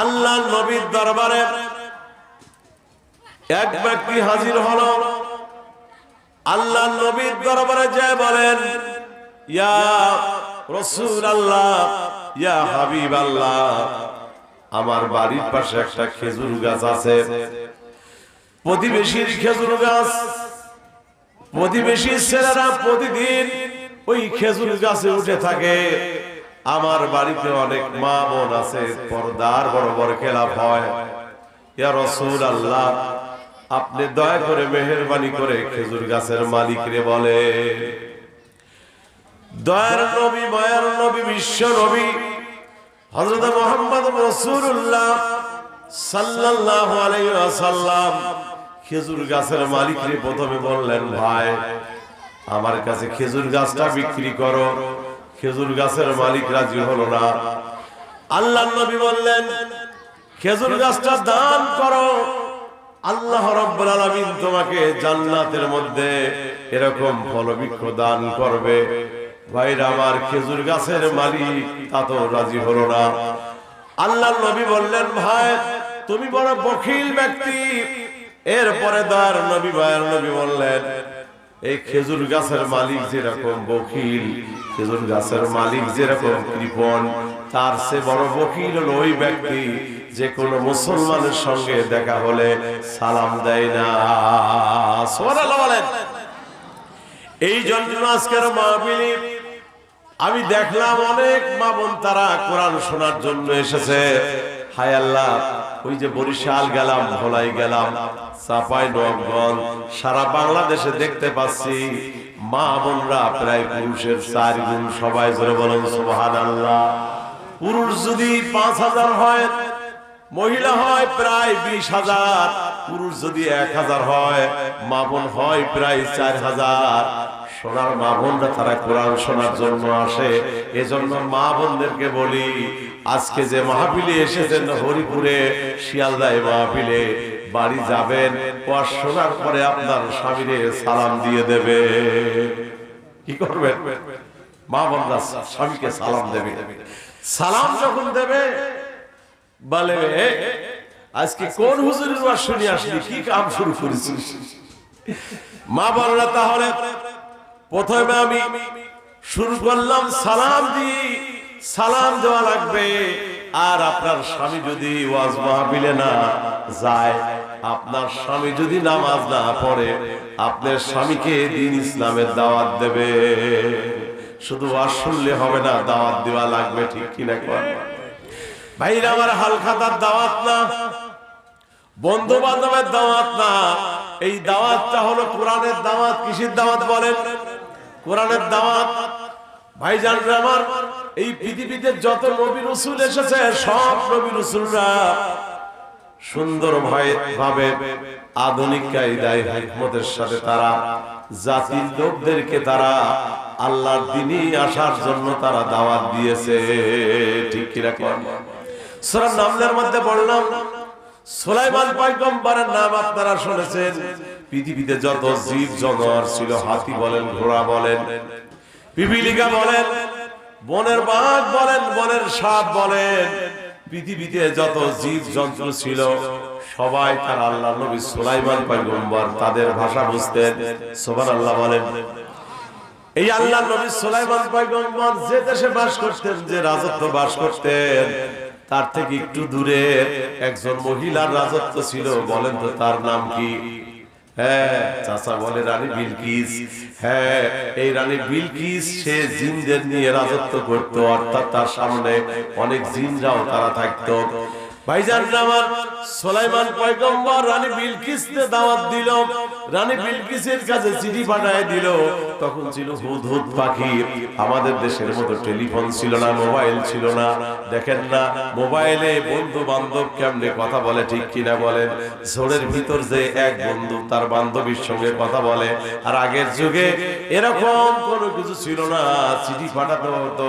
আল্লাহ নবীর দরবারে এক ব্যক্তি হাজির হলো। আল্লাহ নবীর দরবারে যায় বলেন, ইয়া রসুল আল্লাহ ইয়া হাবিব আল্লাহ আমার বাড়ির পাশে একটা খেজুর গাছ আছে। প্রতিবেশীর খেজুর গাছ, প্রতিবেশীর ছেলেরা প্রতিদিন ওই খেজুর গাছে উঠে থাকে। আমার বাড়িতে অনেক মা বোন আছে, পর্দার বড় বড় খেলাপ হয়। আল্লাহ আপনি দয়া করে মেহরবানি করে খেজুর গাছের মালিক রে বলে। দয়ার নবী খেজুর গাছের প্রথমে বললেন, ভাই, আমার কাছে খেজুর গাছটা বিক্রি করো। খেজুর গাছের মালিক রাজি হলো না। আল্লাহ নবী বললেন, খেজুর গাছটা দান করো। আল্লাহ রাব্বুল আলামিন তোমাকে জান্নাতের মধ্যে এরকম ফলবৃক্ষ দান করবে। ভাইরা, আমার খেজুর গাছের মালিক, তা তো রাজি হলো না। আল্লাহ নবী বললেন, ভাই, তুমি বড় বখিল ব্যক্তি। এরপরে দার নবী ভাইয়ের নবী বললেন এই খেজুর গাছের মালিক যেরকম বকিল, খেজুর গাছের মালিক যেরকম কৃপণ, তার সে বড় বকিল হলো ওই ব্যক্তি যে কোনো মুসলমানের সঙ্গে দেখা হলে সালাম দেয় না। বলেন। এই জন্য আজকের আমি দেখলাম অনেক মা তারা কোরআন শোনার জন্য এসেছে। হায় আল্লাহ, ওই যে বরিশাল গেলাম ভোলাই গেলাম, চাপাই নবগঞ্জ, সারা বাংলাদেশে দেখতে পাচ্ছি। মা বোনরা প্রায় পুরুষের চার গুণ সবাই জোরে বলেন সুবহান আল্লাহ পুরুষ যদি পাঁচ হাজার হয়, মহিলা হয় প্রায় বিশ হাজার। পুরুষ যদি এক হাজার হয়, মা বোন হয় প্রায় চার হাজার। সোনার মা বোনরা তারা কোরআন শোনার জন্য আসে। এজন্য মা বোনদেরকে বলি, আজকে যে মাহফিলে এসেছেন হরিপুরে শিয়ালদায় মাহফিলে, বাড়ি যাবেন, ওয়াজ শোনার পরে আপনার স্বামীরে সালাম দিয়ে দেবে। কি করবেন? মা বোনরা স্বামীকে সালাম দেবে। সালাম যখন দেবে, বলে আজকে কোন হুজুরের ওয়াজ শুনে আসলি? কি কাম শুরু করেছিস? মা বলরা তাহলে প্রথমে আমি শুরু করলাম সালাম দি সালাম দেওয়া লাগবে। আর আপনার স্বামী যদি ওয়াজ মাহফিলে না যায়, আপনার স্বামী যদি নামাজ না পড়ে, আপনার স্বামীকে দিন ইসলামের দাওয়াত দেবে। শুধু ওয়াজ শুনলে হবে না, দাওয়াত দেওয়া লাগবে, ঠিক কিনা? ভাইরা, আমার হালখাতার দাওয়াত না বন্ধু বান্ধবের দাওয়াত না। এই দাওয়াতটা হলো কোরআনের দাওয়াত, কিসের দাওয়াত বলেন? কোরআনের দাওয়াত। ভাইজান আমার, এই পৃথিবীতে যত নবী রসুল এসেছে, সব নবী রসুলরা সুন্দর ভাবে আধুনিক কায়দায় হিকমতের সাথে তারা, জাতির লোকদেরকে তারা আল্লাহর দিনই আসার জন্য তারা দাওয়াত দিয়েছে। ঠিক কীরকম সূরা নামলের মধ্যে বললাম, সুলাইমান পয়গম্বরের নাম আপনারা শুনেছেন। পৃথিবীতে যত জীব জগর ছিল, হাতি বলেন, ঘোড়া বলেন, পিপিলিকা বলেন, বনের বাঘ বলেন, বনের সাপ বলেন, পৃথিবীতে যত জীব জন্তু ছিল, সবাই তার আল্লাহ নবী সুলাইমান পয়গম্বর তাদের ভাষা বুঝতেন। সুবহানাল্লাহ বলেন, এই আল্লাহ নবী সুলাইমান পয়গম্বর যে দেশে বাস করতেন, যে রাজত্ব বাস করতেন, তার থেকে একটু দূরে একজন মহিলার রাজত্ব ছিল, বলেন তো তার নাম কি? হ্যাঁ চাচা বলে রানী বিলকিস। হ্যাঁ এই রানী বিলকিস, সে জিনদের নিয়ে রাজত্ব করত, অর্থাৎ তার সামনে অনেক জিনরাও তারা থাকতো। ভাইজান আমার সোলাইমান পয়গম্বর রানী বিলকিসকে দাওয়াত দিল। রানী বিলকিসের কাছে চিঠি পাঠায় দিল। তখন ছিল হুদ হুদ পাখি। আমাদের দেশের মতো টেলিফোন ছিল না, মোবাইল ছিল না। দেখেন না, মোবাইলে বন্ধু বান্ধব কেমনে কথা বলে, ঠিক কিনা বলেন? ঝোড়ের ভিতর যে এক বন্ধু, তার বান্ধবীর সঙ্গে কথা বলে। আর আগের যুগে এরকম কোনো কিছু ছিল না। চিঠি পাঠাতে হতো।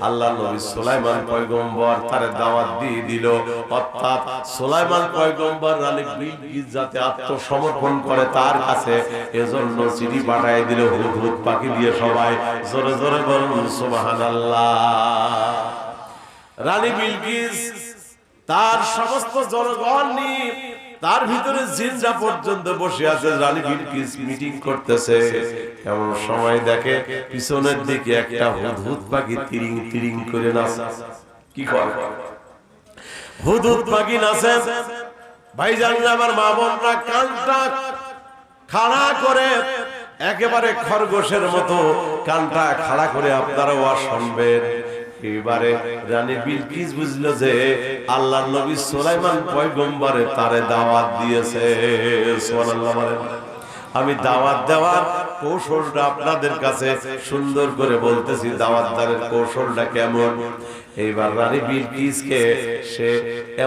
আল্লাহ নবী সোলাইমান পয়গম্বর তার দাওয়াত দিয়ে দিল। অর্থাৎ সোলাইমান পয়গম্বর রানী বিলকিস যাতে আত্মসমর্পণ করে তার কাছে, এজন্য চিঠি পাঠায় দিল হুদ পাখি দিয়ে সবাই। জোরে জোরে বলুন, সুবহানাল্লাহ। রানী বিলকিস তার সমস্ত জনগণ নিয়ে তার ভিতরে জিনরা পর্যন্ত বসে আছে। রানী বিলকিস মিটিং করতেছে। এমন সময় দেখে? পিছনের দিকে একটা হুদহুদ পাখি তিরিং তিরিং করে নাচে কি করে হুদহুদ পাখি নাচে ভাইজান আমার মা বোনরা কানটা খাড়া করে, একেবারে খরগোশের মতো কানটা খাড়া করে আপনারা ওয়া শুনবেন। এবারে রানী বিলকিস যে নবী সুলাইমান পয়গম্বরে তারে দাওয়াত দিয়েছে। আমি দাওয়াত দেওয়ার কৌশলটা আপনাদের কাছে সুন্দর করে বলতেছি দাওয়াত দারের কৌশলটা কেমন? এইবার রানী বিলকিসকে সে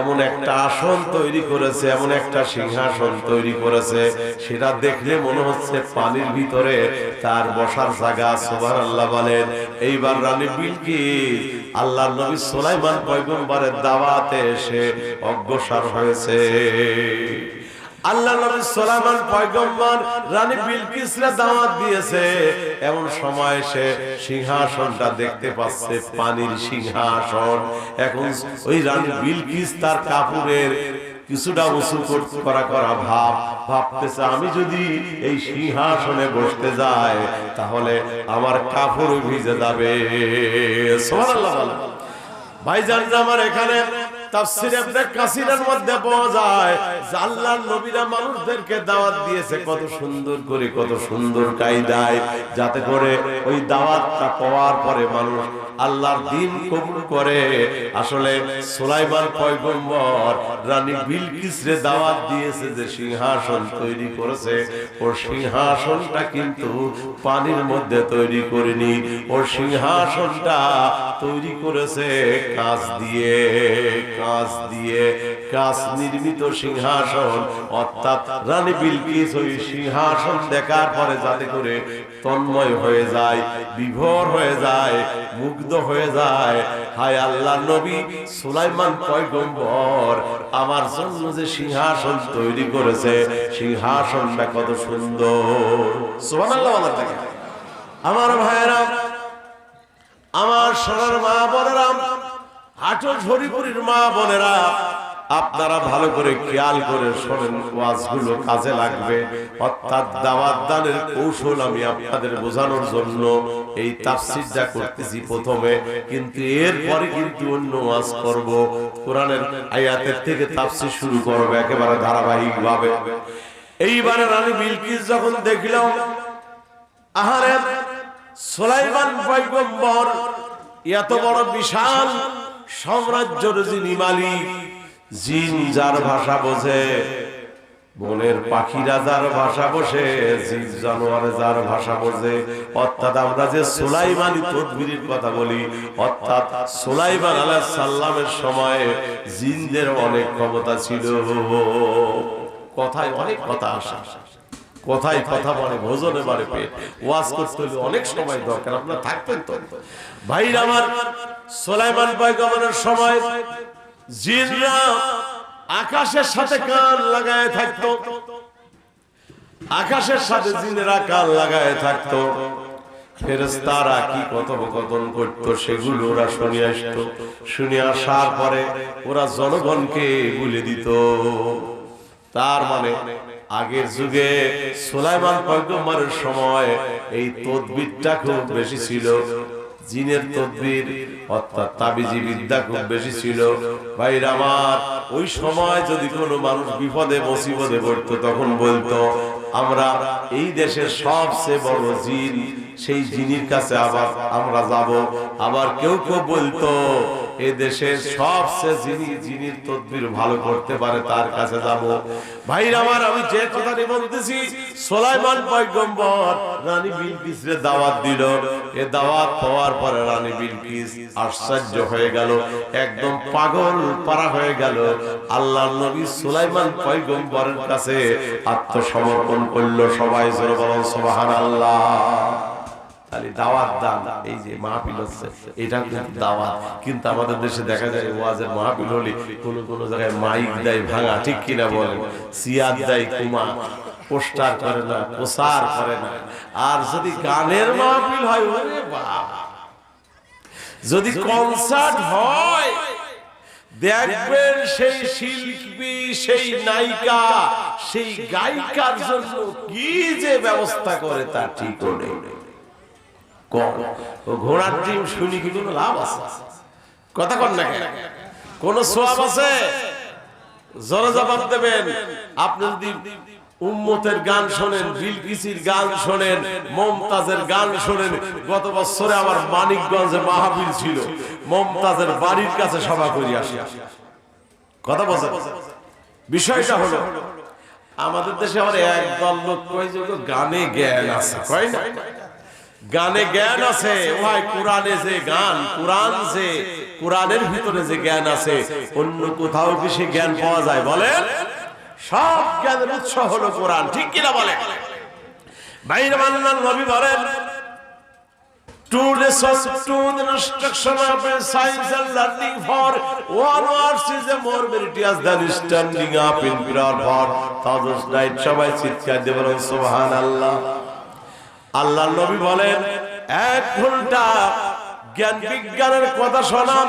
এমন একটা আসন তৈরি করেছে, এমন একটা সিংহাসন তৈরি করেছে, সেটা দেখলে মনে হচ্ছে পানির ভিতরে তার বসার জায়গা সুবাহ আল্লাহ বলেন, এইবার রানী বিলকিস আল্লাহ নবী সোলাইমান পয়গম্বরের দাওয়াতে এসে অগ্রসর হয়েছে। আল্লাহ নবী সোলাইমান পয়গম্বর রানী বিলকিসরা দাওয়াত দিয়েছে। এমন সময় সে সিংহাসনটা দেখতে পাচ্ছে, পানির সিংহাসন। এখন ওই রানী বিলকিস তার কাপুরের কিছুটা উঁচু কর- করা ভাব ভাবতেছে, আমি যদি এই সিংহাসনে বসতে যাই, তাহলে আমার কাপড় ভিজে যাবে। ভাইজান আমার এখানে তাফসীরে ইবনে কাসিরের মধ্যে পাওয়া যায়। যে আল্লাহর নবীরা মানুষদেরকে দাওয়াত দিয়েছে কত সুন্দর করে কত সুন্দর কায়দায় যাতে করে ওই দাওয়াতটা পাওয়ার পরে মানুষ আল্লাহর দিন কবুল করে। আসলে সুলাইমান পয়গম্বর রানী বিলকিসরে দাওয়াত দিয়েছে যে সিংহাসন তৈরি করেছে। ও সিংহাসনটা কিন্তু পানির মধ্যে তৈরি করেনি। ও সিংহাসনটা তৈরি করেছে কাঁচ দিয়ে কাঁচ দিয়ে কাঁচ নির্মিত সিংহাসন। অর্থাৎ রানী বিলকিস ওই সিংহাসন দেখার পরে যাতে করে তন্ময় হয়ে যায়, বিভোর হয়ে যায়, মুগ্ধ হয়ে যায়। হায় আল্লাহ নবী সুলাইমান পয়গম্বর, আমার জন্য যে সিংহাসন তৈরি করেছে, সিংহাসনটা কত সুন্দর। বলা থাকে। আমার ভাইয়েরা আমার সোনার মা বোনেরা হাটো ঝরিপুরির মা বোনেরা, আপনারা ভালো করে খেয়াল করে শোনেন ওয়াজগুলো কাজে লাগবে। অর্থাৎ দাওয়াত দানের কৌশল আমি আপনাদের বোঝানোর জন্য এই তাফসিরটা করতেছি প্রথমে, কিন্তু এরপরে কিন্তু অন্য ওয়াজ করব। কোরআনের আয়াতের থেকে তাফসির শুরু করব একেবারে ধারাবাহিক ভাবে এইবারে রানী বিলকিস যখন দেখলাম, আহারে সুলাইমান পয়গম্বর, এত বড় বিশাল সাম্রাজ্যের যিনি মালিক, জিন যার ভাষা বোঝে, বনের পাখিরা যার ভাষা বসে জীব জানোয়ার যার ভাষা বোঝে। অর্থাৎ আমরা যে সুলাইমানি তদবিরের কথা বলি, অর্থাৎ সুলাইমান আলাইহিস সাল্লামের সময় জিনদের অনেক ক্ষমতা ছিল। কথায় অনেক কথা আসে। কথায় কথা বলে, ভোজনে বাড়ে পেট ওয়াজ করতে হলে অনেক সময় দরকার, আপনার থাকতেন তো। ভাইরা আমার, সোলাইমান পয়গম্বরের সময় জিনরা আকাশের সাথে কান লাগায় থাকতো। আকাশের সাথে জিনেরা কান লাগায় থাকতো। ফেরেস্তারা কি কথোপকথন করতো, সেগুলো ওরা শুনে আসতো। শুনে আসার পরে ওরা জনগণকে বলে দিত। তার মানে আগের যুগে সুলাইমান পয়গম্বরের সময় এই তদবিরটা খুব বেশি ছিল। জিনের তদবির অর্থাৎ তাবিজি বিদ্যা খুব বেশি ছিল। ভাইরা আমার, ওই সময় যদি কোনো মানুষ বিপদে, মুসিবতে পড়তো, তখন বলতো, আমরা এই দেশের সবচেয়ে বড় জিন, সেই জিনির কাছে আবার আমরা যাব। আবার কেউ কেউ বলতো এ দেশের সবচেয়ে যিনি যিনির তদবির ভালো করতে পারে তার কাছে যাব। ভাইরা আমার, আমি যে কথাটি বলতেছি, সোলাইমান পয়গম্বর রানী বিলকিসরে দাওয়াত দিল। এ দাওয়াত পাওয়ার পরে রানী বিলকিস আশ্চর্য হয়ে গেল, একদম পাগল পারা হয়ে গেল। আল্লাহ নবী সুলাইমান পয়গম্বরের কাছে আত্মসমর্পণ করল সবাই, জোরে বলেন, সুবহানাল্লাহ। দাওয়াত দান, এই যে মাহফিল হচ্ছে, এটা কিন্তু দাওয়াত। কিন্তু আমাদের দেশে দেখা যায় ওয়াজের মাহফিল হলে কোন কোন জায়গায় মাইক দেয় ভাঙা, ঠিক কিনা বলেন? সিয়াদ দেয় কুমা, পোস্টার করে না প্রসার করে না। আর যদি গানের মাহফিল হয়, ওরে বাবা যদি কনসার্ট হয়, দেখবেন সেই শিল্পী, সেই নায়িকা, সেই গায়িকার জন্য কি যে ব্যবস্থা করে তা ঠিক নেই ঘোড়ার ডিম শুনি কি কোনো লাভ আছে? কথা কন না কোন? সোয়াব আছে? জোরে জবাব দেবেন। আপনি যদি উম্মতের গান শোনেন, বিলকিসির গান শোনেন, মমতাজের গান শোনেন, গত বছরে আমার মানিকগঞ্জে মাহফিল ছিল। মমতাজের বাড়ির কাছে সভা করি আসি। কথা বলছে বিষয়টা হলো, আমাদের দেশে আমার একদল লোক কয় যে গানে জ্ঞান আছে। কয় না? গানে জ্ঞান আছে ওহাই কোরআনে যে গান কোরআন যে কোরআনের ভিতরে যে জ্ঞান আছে অন্য কোথাও কি সে জ্ঞান পাওয়া যায় বলেন সব জ্ঞানের উৎস হলো কোরআন ঠিক কিনা বলেন বাইরে মান্নান নবী বলেন listen to the instruction of a science and learning for one words is a more meritorious than standing up in prayer for thousands night সবাই চিৎকার দিয়ে বলেন সুবহান আল্লাহ আল্লাহ নবী বলেন, এক ঘণ্টা জ্ঞান বিজ্ঞানের কথা শোনান,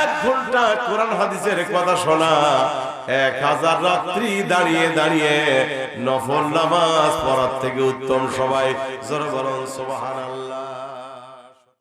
এক ঘণ্টা কোরআন হাদিসের কথা শোনা এক হাজার রাত্রি দাঁড়িয়ে দাঁড়িয়ে নফল নামাজ পড়ার থেকে উত্তম সবাই, জোর সোহান সুবহানাল্লাহ।